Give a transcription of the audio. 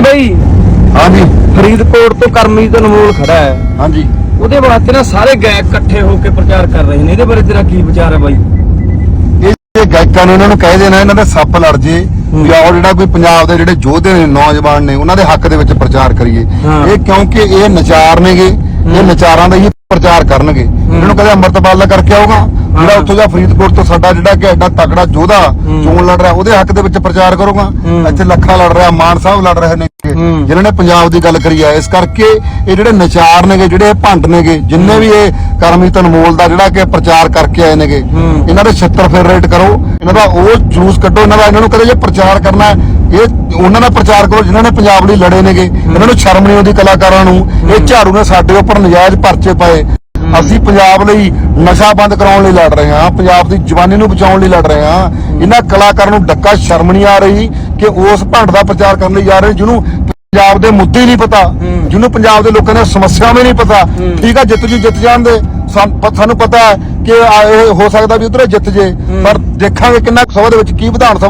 ਬਈ। ਹਾਂਜੀ। ਫਰੀਦਕੋਟ ਤੋਂ ਕਰਮਜੀਤ ਅਨਮੋਲ ਖੜਾ ਹੈ। ਹਾਂਜੀ। ਉਹਦੇ ਵਾਸਤੇ ਨਾ ਸਾਰੇ ਗਾਇਕ ਇਕੱਠੇ ਹੋ ਕੇ ਪ੍ਰਚਾਰ ਕਰ ਰਹੇ ਨੇ। ਇਹਦੇ ਬਾਰੇ ਤੇਰਾ ਕੀ ਵਿਚਾਰ ਹੈ ਬਾਈ? ਇਹ ਜੇ ਗਾਇਕਾਂ ਨੂੰ ਇਹਨਾਂ ਨੂੰ ਕਹਿ ਦੇਣਾ ਇਹਨਾਂ ਦੇ ਸੱਪ ਲੜ ਜੇ ਵੀ ਆਓ ਜਿਹੜਾ ਕੋਈ ਪੰਜਾਬ ਦੇ ਜਿਹੜੇ ਯੋਧੇ ਨੇ ਨੌਜਵਾਨ ਨੇ ਉਹਨਾਂ ਦੇ ਹੱਕ ਦੇ ਵਿੱਚ ਪ੍ਰਚਾਰ ਕਰੀਏ। ਹਾਂ। ਇਹ ਕਿਉਂਕਿ ਇਹ ਨਚਾਰ ਨੇਗੇ। ਇਹ ਨਚਾਰਾਂ ਦਾ ਹੀ ਪ੍ਰਚਾਰ ਕਰਨਗੇ। ਇਹਨਾਂ ਨੂੰ ਕਦੇ ਅੰਮ੍ਰਿਤਪਾਲ ਦਾ ਕਰਕੇ ਆਊਗਾ ਜਿਹੜਾ ਉੱਥੋਂ ਦਾ ਫਰੀਦਕੋਟ ਤੋਂ ਸਾਡਾ ਜਿਹੜਾ ਕਿ ਐਡਾ ਤਕੜਾ ਯੋਧਾ ਚੋਣ ਲੜ ਰਿਹਾ ਉਹਦੇ ਹੱਕ ਦੇ ਵਿੱਚ ਪ੍ਰਚਾਰ ਕਰੂਗਾ। ਇੱਥੇ ਲੱਖਾ ਲੜ ਰਿਹਾ ਮਾਨ ਸਾਹਿਬ ਲੜ ਰਹੇ ਨੇ। ਜਿਨ੍ਹਾਂ ਨੇ ਪੰਜਾਬ ਦੀ ਗੱਲ ਕਰੀ ਆ ਇਸ ਕਰਕੇ ਇਹ ਜਿਹੜੇ ਨਚਾਰ ਨੇਗੇ ਜਿਹੜੇ ਭੰਡ ਨੇਗੇ ਜਿੰਨੇ ਵੀ ਇਹ ਕਰਮਜੀਤ ਅਨਮੋਲ ਦਾ ਜਿਹੜਾ ਕਿ ਪ੍ਰਚਾਰ ਕਰਕੇ ਆਏ ਨੇਗੇ। ਇਹਨਾਂ ਦੇ 76 ਫੇਰ ਰੇਟ ਕਰੋ ਇਹਨਾਂ ਦਾ ਉਹ ਜਲੂਸ ਕੱਢੋ ਇਹਨਾਂ ਦਾ ਇਹਨਾਂ ਨੂੰ ਕਦੇ ਜੇ ਪ੍ਰਚਾਰ ਕਰਨਾ ਇਹ ਉਹਨਾਂ ਦਾ ਪ੍ਰਚਾਰ ਕਰੋ, ਜਿਨ੍ਹਾਂ ਨੇ ਪੰਜਾਬ ਲਈ ਲੜੇ ਨੇਗੇ, ਇਹਨਾਂ ਨੂੰ ਸ਼ਰਮ ਨਹੀਂ ਆਉਂਦੀ ਕਲਾਕਾਰਾਂ ਨੂੰ। ਇਹ ਝਾੜੂ ਨੇ ਸਾਡੇ ਉੱਪਰ ਨਜਾਇਜ਼ ਪਰਚੇ ਪਾਏ। ਅਸੀਂ ਪੰਜਾਬ ਲਈ ਨਸ਼ਾ ਬੰਦ ਕਰਾਉਣ ਲਈ ਲੜ ਰਹੇ ਹਾਂ, ਪੰਜਾਬ ਦੀ ਜਵਾਨੀ ਨੂੰ ਬਚਾਉਣ ਲਈ ਲੜ ਰਹੇ ਹਾਂ। ਇਹਨਾਂ ਕਲਾਕਾਰਾਂ ਨੂੰ ਡੱਕਾ ਸ਼ਰਮ ਨਹੀਂ ਆ ਰਹੀ ਕਿ ਉਸ ਭੰਡ ਦਾ ਪ੍ਰਚਾਰ ਕਰਨ ਲਈ ਜਾ ਰਹੇ ਜਿਹਨੂੰ ਪੰਜਾਬ ਦੇ ਮੁੱਦੇ ਹੀ ਨਹੀਂ ਪਤਾ, ਜਿਹਨੂੰ ਪੰਜਾਬ ਦੇ ਲੋਕਾਂ ਦੀਆਂ ਸਮੱਸਿਆਵਾਂ ਹੀ ਨਹੀਂ ਪਤਾ। ਠੀਕ ਆ, ਜਿੱਤ ਜੂ, ਜਿੱਤ ਜਾਂਦੇ ਸਾਨੂੰ ਪਤਾ ਹੈ ਕਿ ਇਹ ਹੋ ਸਕਦਾ ਵੀ ਉਧਰ ਜਿੱਤ ਜੇ। ਪਰ ਦੇਖਾਂਗੇ ਕਿੰਨਾ ਸਭਾ ਦੇ ਵਿੱਚ ਕੀ ਵਿਧਾਨ ਸਭਾ